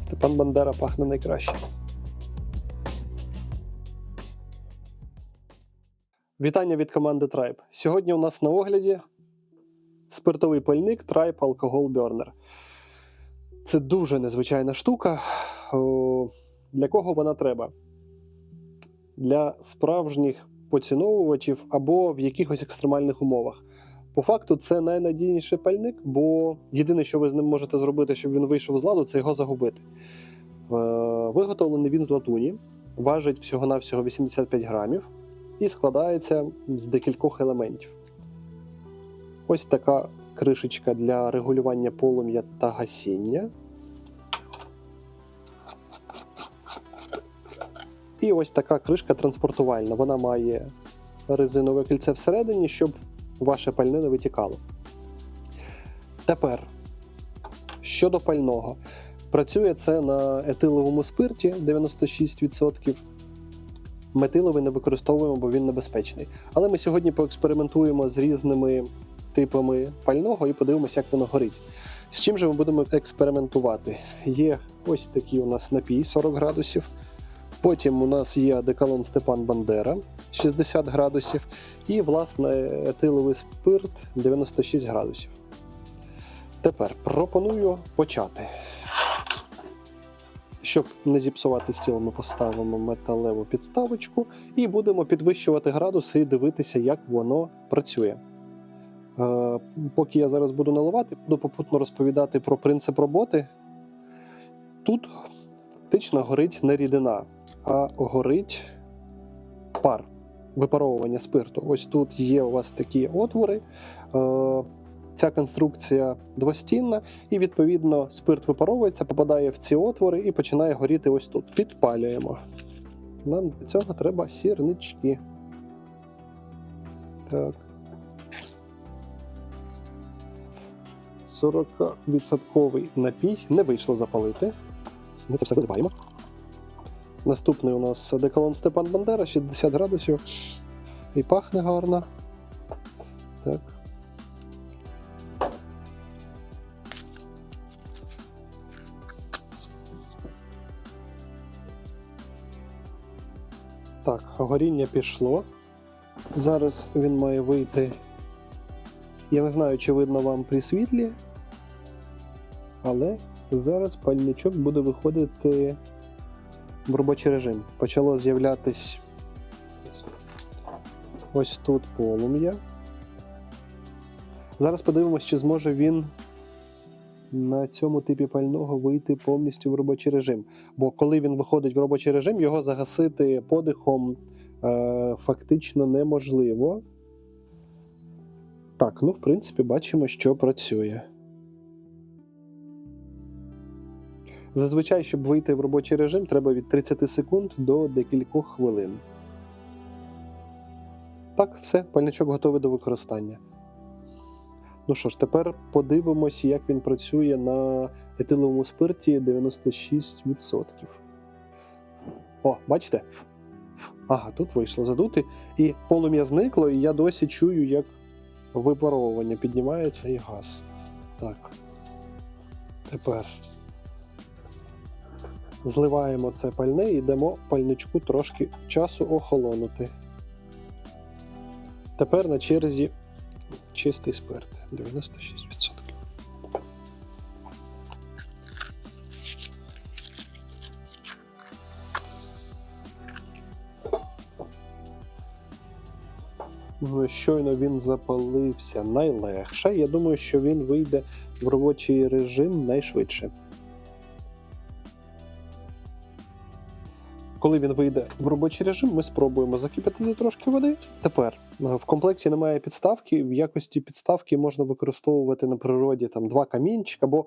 Степан Бандера пахне найкраще. Вітання від команди Tribe. Сьогодні у нас на огляді спиртовий пальник Tribe Alcohol Burner. Це дуже незвичайна штука. Для кого вона треба? Для справжніх поціновувачів або в якихось екстремальних умовах. По факту, це найнадійніший пальник, бо єдине, що ви з ним можете зробити, щоб він вийшов з ладу, це його загубити. Е, Виготовлений він з латуні, важить всього-навсього 85 грамів і складається з декількох елементів. Ось така кришечка для регулювання полум'я та гасіння. І ось така кришка транспортувальна. Вона має резинове кільце всередині, щоб ваше пальне не витікало. Тепер щодо пального. Працює це на етиловому спирті 96%. Метиловий не використовуємо, бо він небезпечний. Але ми сьогодні поекспериментуємо з різними типами пального і подивимося, як воно горить. З чим же ми будемо експериментувати? Є ось такий у нас напій 40 градусів. Потім у нас є декалон Степан Бандера 60 градусів. І, власне, етиловий спирт 96 градусів. Тепер пропоную почати. Щоб не зіпсувати стіл, ми поставимо металеву підставочку і будемо підвищувати градуси і дивитися, як воно працює. Е, поки я зараз буду наливати, буду попутно розповідати про принцип роботи. Тут фактично горить не рідина, а горить пар випаровування спирту. Ось тут є у вас такі отвори. Е, Ця конструкція двостінна, і відповідно спирт випаровується, попадає в ці отвори і починає горіти ось тут. Підпалюємо. Нам для цього треба сірнички. Так. 40% напій не вийшло запалити. Ми це все виливаємо. Наступний у нас деколон Степан Бандера, 60 градусів. І пахне гарно. Так. Так, горіння пішло. Зараз він має вийти. Я не знаю, чи видно вам при світлі, але зараз пальничок буде виходити в робочий режим. Почало з'являтись ось тут полум'я. Зараз подивимось, чи зможе він на цьому типі пального вийти повністю в робочий режим. Бо коли він виходить в робочий режим, його загасити подихом е, фактично неможливо. Так, ну в принципі, бачимо, що працює. Зазвичай, щоб вийти в робочий режим, треба від 30 секунд до декількох хвилин. Так, все, пальничок готовий до використання. Ну що ж, тепер подивимось, як він працює на етиловому спирті 96%. О, бачите? Ага, тут вийшло задути. І полум'я зникло, і я досі чую, як випаровування піднімається і газ. Так. Тепер зливаємо це пальне і дамо пальничку трошки часу охолонути. Тепер на черзі чистий спирт 96%. Ну, Щойно він запалився найлегше. Я думаю, що він вийде в робочий режим найшвидше. Коли він вийде в робочий режим, ми спробуємо закипятити трошки води. Тепер е, в комплекті немає підставки. В якості підставки можна використовувати на природі там два камінчика, бо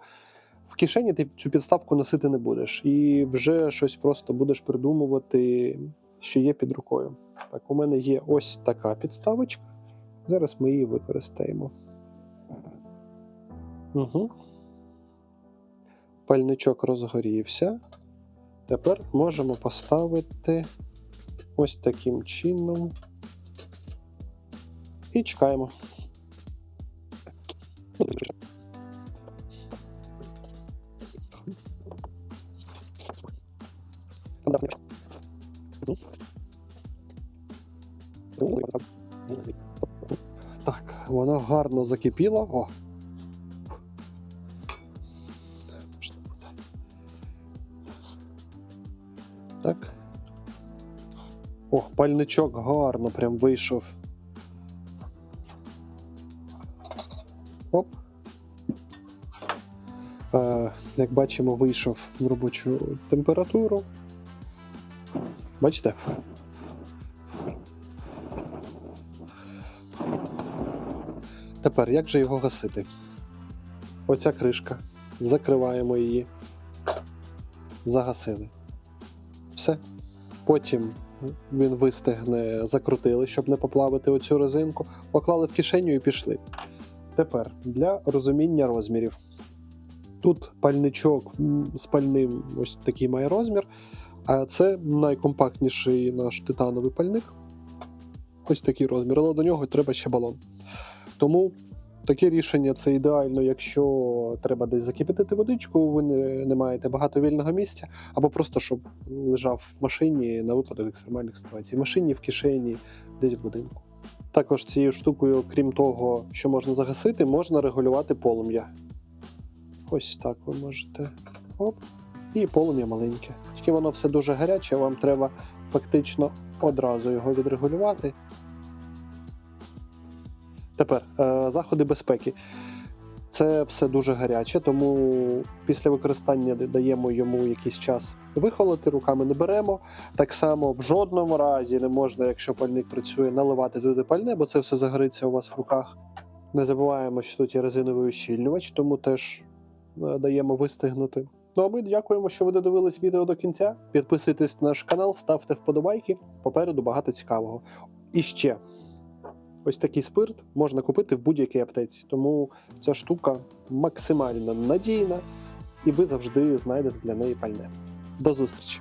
в кишені ти цю підставку носити не будеш. І вже щось просто будеш придумувати, що є під рукою. Так, у мене є ось така підставочка. Зараз ми її використаємо. Угу. Пальничок розгорівся. Тепер можемо поставити ось таким чином І чекаємо. Так, воно гарно закипіло. О. О, пальничок гарно прям вийшов. Оп. Е, як бачимо, вийшов в робочу температуру. Бачите? Тепер як же його гасити? Оця кришка. Закриваємо її. Загасили. Все. Потім він вистигне, закрутили, щоб не поплавити оцю резинку, поклали в кишеню і пішли. Тепер для розуміння розмірів. Тут пальничок з пальним ось такий має розмір, а це найкомпактніший наш титановий пальник. Ось такий розмір, але до нього треба ще балон. Тому таке рішення це ідеально, якщо треба десь закипятити водичку, ви не, не маєте багато вільного місця, або просто щоб лежав в машині на випадок екстремальних ситуацій. В машині, в кишені, десь в будинку. Також цією штукою, крім того, що можна загасити, можна регулювати полум'я. Ось так ви можете. Оп. І полум'я маленьке. Тільки воно все дуже гаряче, вам треба фактично одразу його відрегулювати. Тепер е, заходи безпеки. Це все дуже гаряче, тому після використання даємо йому якийсь час вихолоти, руками не беремо. Так само в жодному разі не можна, якщо пальник працює, наливати туди пальне, бо це все загориться у вас в руках. Не забуваємо, що тут є резиновий ущільнювач, тому теж е, даємо вистигнути. Ну а ми дякуємо, що ви додивились відео до кінця. Підписуйтесь на наш канал, ставте вподобайки. Попереду багато цікавого. І ще ось такий спирт можна купити в будь-якій аптеці. Тому ця штука максимально надійна, і ви завжди знайдете для неї пальне. До зустрічі!